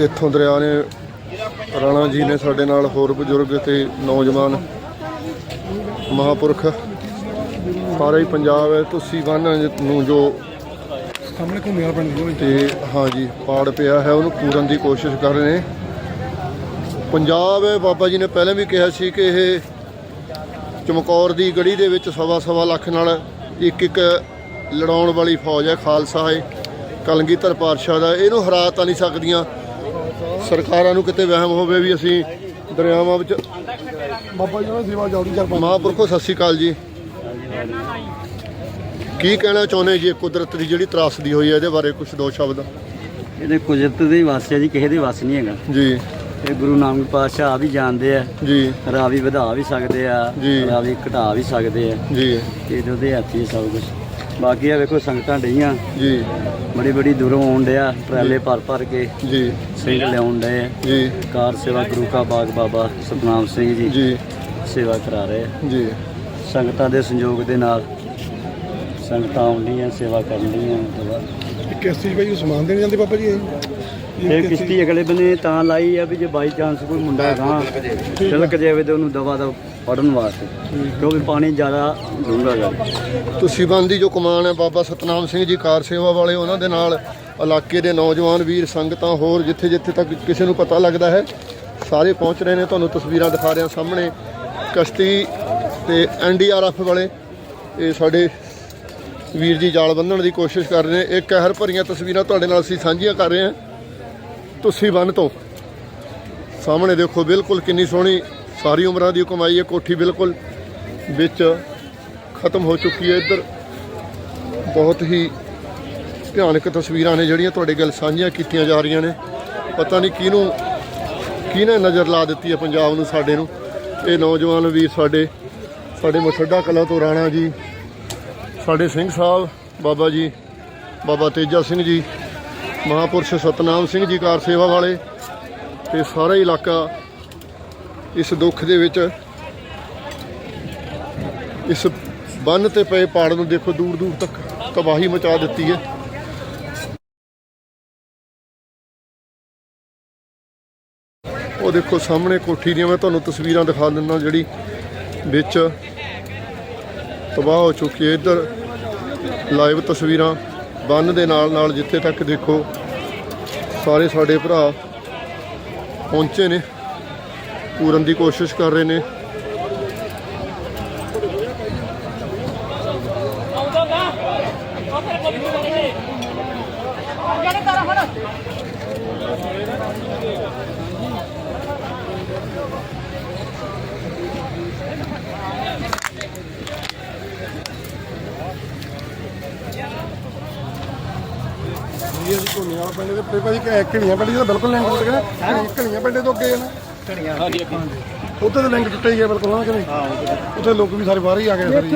ਇੱਥੋਂ ਦਰਿਆ ਨੇ ਰਾਣਾ ਜੀ ਨੇ ਸਾਡੇ ਨਾਲ ਹੋਰ ਬਜ਼ੁਰਗ ਤੇ ਨੌਜਵਾਨ ਮਹਾਪੁਰਖ ਸਾਰਾ ਹੀ ਪੰਜਾਬ ਹੈ ਤੁਸੀਂ ਬੰਨ ਨੂੰ ਜੋ ਸਾਹਮਣੇ ਘੁੰਮਿਆ ਪਿੰਡ ਨੂੰ। ਤੇ ਹਾਂਜੀ ਪਾੜ ਪਿਆ ਹੈ ਉਹਨੂੰ ਪੂਰਨ ਦੀ ਕੋਸ਼ਿਸ਼ ਕਰ ਰਹੇ ਨੇ। ਪੰਜਾਬ ਹੈ ਬਾਬਾ ਜੀ ਨੇ ਪਹਿਲਾਂ ਵੀ ਕਿਹਾ ਸੀ ਕਿ ਇਹ ਚਮਕੌਰ ਦੀ ਗੜੀ ਦੇ ਵਿੱਚ ਸਵਾ ਸਵਾ ਲੱਖ ਨਾਲ ਇੱਕ ਇੱਕ ਲੜਾਉਣ ਵਾਲੀ ਫੌਜ ਹੈ ਖਾਲਸਾ ਹੈ ਕਲਗੀਧਰ ਪਾਤਸ਼ਾਹ ਦਾ। ਇਹਨੂੰ ਹਰਾ ਤਾਂ ਨਹੀਂ ਸਕਦੀਆਂ। ਸਰਕਾਰਾਂ ਨੂੰ ਕਿਤੇ ਵਹਿਮ ਹੋਵੇ ਵੀ ਅਸੀਂ ਦਰਿਆਵਾਂ ਵਿੱਚ ਬਾਬਾ ਜੀ ਨੇ ਸੇਵਾ ਜਲਦੀ ਕਰ ਮਹਾਂਪੁਰਖੋ ਸਤਿ ਸ਼੍ਰੀ ਅਕਾਲ ਜੀ। ਕੀ ਕਹਿਣਾ ਚਾਹੁੰਦੇ ਜੀ ਕੁਦਰਤ ਦੀ ਜਿਹੜੀ ਤਰਾਸਦੀ ਹੋਈ ਹੈ ਇਹਦੇ ਬਾਰੇ ਕੁਝ ਦੋ ਸ਼ਬਦ? ਇਹਦੇ ਕੁਦਰਤ ਦੇ ਵਾਸ ਹੈ ਜੀ ਕਿਸੇ ਦੇ ਵਾਸ ਨਹੀਂ ਹੈਗਾ। ਜੀ। ਇਹ ਗੁਰੂ ਨਾਨਕ ਪਾਤਸ਼ਾਹ ਆ ਵੀ ਜਾਣਦੇ ਆ। ਜੀ। ਰਾਵੀ ਵਧਾ ਵੀ ਸਕਦੇ ਆ ਜੀ। ਰਾਵੀ ਘਟਾ ਵੀ ਸਕਦੇ ਆ। ਜੀ। ਤੇ ਉਹਦੇ ਹੱਥ ਸਭ ਕੁਝ ਬਾਕੀ ਆ ਵੇਖੋ ਸੰਗਤਾਂ ਡਈਆਂ। ਜੀ। ਬੜੀ ਬੜੀ ਦੂਰੋਂ ਆਉਣ ਡਿਆ ਟਰਾਲੇ ਭਰ ਭਰ ਕੇ। ਜੀ। ਸਿੰਘ ਲਿਆਉਣ ਡਏ ਆ। ਜੀ। ਕਾਰ ਸੇਵਾ ਗੁਰੂ ਕਾ ਬਾਗ ਬਾਬਾ ਸਤਨਾਮ ਸਿੰਘ ਜੀ ਜੀ। ਸੇਵਾ ਕਰਾ ਰਹੇ ਆ। ਜੀ। ਸੰਗਤਾਂ ਦੇ ਸੰਯੋਗ ਦੇ ਨਾਲ ਸੰਗਤਾਂ ਆਉਂਦੀਆਂ ਸੇਵਾ ਕਿਸ਼ਤੀ ਸਮਾਨ ਦੇਣ ਜਾਂਦੇ ਬਾਬਾ ਜੀ? ਇਹ ਕਿਸ਼ਤੀ ਅਗਲੇ ਬੰਨੇ ਤਾਂ ਲਾਈ ਆ ਵੀ ਜੇ ਬਾਈ ਚਾਂਸ ਕੋਈ ਮੁੰਡਾ ਗਾਂ ਚਲਕ ਜਾਵੇ ਤੇ ਉਹਨੂੰ ਦਵਾ ਦਾ। ਪੜਨ ਵਾਸਤੇ। ਕਿਉਂਕਿ ਪਾਣੀ ਜ਼ਿਆਦਾ ਡੂੰਘਾ ਹੈ ਤੁਸੀਂ ਬੰਦੀ ਜੋ ਕਮਾਨ ਹੈ ਬਾਬਾ ਸਤਨਾਮ ਸਿੰਘ ਜੀ ਕਾਰ ਸੇਵਾ ਵਾਲੇ ਉਹਨਾਂ ਦੇ ਨਾਲ ਇਲਾਕੇ ਦੇ ਨੌਜਵਾਨ ਵੀਰ ਸੰਗਤਾਂ ਹੋਰ ਜਿੱਥੇ ਜਿੱਥੇ ਤੱਕ ਕਿਸੇ ਨੂੰ ਪਤਾ ਲੱਗਦਾ ਹੈ ਸਾਰੇ ਪਹੁੰਚ ਰਹੇ ਨੇ। ਤੁਹਾਨੂੰ ਤਸਵੀਰਾਂ ਦਿਖਾ ਰਿਹਾ ਸਾਹਮਣੇ ਕਸ਼ਤੀ ਤੇ ਐਨਡੀਆਰਐਫ ਵਾਲੇ। ਇਹ ਸਾਡੇ ਵੀਰ ਜੀ ਜਾਲ ਬੰਨਣ ਦੀ ਕੋਸ਼ਿਸ਼ ਕਰ ਰਹੇ ਨੇ। ਇਹ ਕਹਿਰ ਭਰੀਆਂ ਤਸਵੀਰਾਂ ਤੁਹਾਡੇ ਨਾਲ ਅਸੀਂ ਸਾਂਝੀਆਂ ਕਰ ਰਹੇ ਹਾਂ। ਤੁਸੀਂ ਬੰਨ ਤੋਂ। ਸਾਹਮਣੇ ਦੇਖੋ ਬਿਲਕੁਲ ਕਿੰਨੀ ਸੋਹਣੀ ਸਾਰੀ ਉਮਰਾਂ ਦੀ ਕਮਾਈ ਹੈ, ਕੋਠੀ ਬਿਲਕੁਲ ਵਿੱਚ ਖਤਮ ਹੋ ਚੁੱਕੀ ਹੈ। ਇੱਧਰ ਬਹੁਤ ਹੀ ਭਿਆਨਕ ਤਸਵੀਰਾਂ ਨੇ ਜਿਹੜੀਆਂ ਤੁਹਾਡੇ ਗੱਲ ਸਾਂਝੀਆਂ ਕੀਤੀਆਂ ਜਾ ਰਹੀਆਂ ਨੇ। ਪਤਾ ਨਹੀਂ ਕਿਹਨੂੰ, ਕਿਹਨੇ ਨਜ਼ਰ ਲਾ ਦਿੱਤੀ ਹੈ ਪੰਜਾਬ ਨੂੰ ਸਾਡੇ ਨੂੰ। ਇਹ ਨੌਜਵਾਨ ਵੀਰ ਸਾਡੇ ਸਾਡੇ ਮੁੱਠੜਾ ਕਲਾ ਤੋਂ ਰਾਣਾ ਜੀ, ਸਾਡੇ ਸਿੰਘ ਸਾਹਿਬ, ਬਾਬਾ ਜੀ, ਬਾਬਾ ਤੇਜਾ ਸਿੰਘ ਜੀ, ਮਹਾਪੁਰਸ਼ ਸਤਨਾਮ ਸਿੰਘ ਜੀ ਕਾਰ ਸੇਵਾ ਵਾਲੇ ਤੇ ਸਾਰਾ ਇਲਾਕਾ ਇਸ ਦੁੱਖ ਦੇ ਵਿੱਚ ਇਸ ਬੰਨ ਤੇ ਪਏ ਪਾੜ ਨੂੰ ਦੇਖੋ ਦੂਰ ਦੂਰ ਤੱਕ ਤਬਾਹੀ ਮਚਾ ਦਿੱਤੀ ਹੈ। ਉਹ ਦੇਖੋ ਸਾਹਮਣੇ ਕੋਠੀ ਦੀਆਂ ਮੈਂ ਤੁਹਾਨੂੰ ਤਸਵੀਰਾਂ ਦਿਖਾ ਦਿੰਦਾ ਜਿਹੜੀ ਵਿੱਚ ਤਬਾਹ ਹੋ ਚੁੱਕੀ ਹੈ। ਇੱਧਰ ਲਾਈਵ ਤਸਵੀਰਾਂ ਬੰਨ ਦੇ ਨਾਲ ਨਾਲ ਜਿੱਥੇ ਤੱਕ ਦੇਖੋ ਸਾਰੇ ਸਾਡੇ ਭਰਾ ਪਹੁੰਚੇ ਨੇ। ਪੂਰਨ ਦੀ ਕੋਸ਼ਿਸ਼ ਕਰ ਰਹੇ ਨੇ। ਇਹ ਅਸੀਂ ਘੁੰਮਿਆ ਪਿੰਡ ਦੇ, ਤੇ ਭਾਈ ਕਿ ਘਣੀਆਂ ਪਿੰਡ ਦਾ ਬਿਲਕੁਲ ਲਿੰਕ ਟੁੱਟ ਗਿਆ ਘਣੀਆਂ ਪਿੰਡੇ ਤੋਂ ਅੱਗੇ ਜਾਣਾ ਘਣੀਆਂ ਹਾਂਜੀ ਉੱਥੇ ਤਾਂ ਲਿੰਕ ਟੁੱਟਿਆ ਹੀ ਗਿਆ ਬਿਲਕੁਲ ਨਾ ਕਿ ਨਹੀਂ? ਉੱਥੇ ਲੋਕ ਵੀ ਸਾਰੇ ਬਾਹਰ ਹੀ ਆ ਗਏ ਸਾਰੇ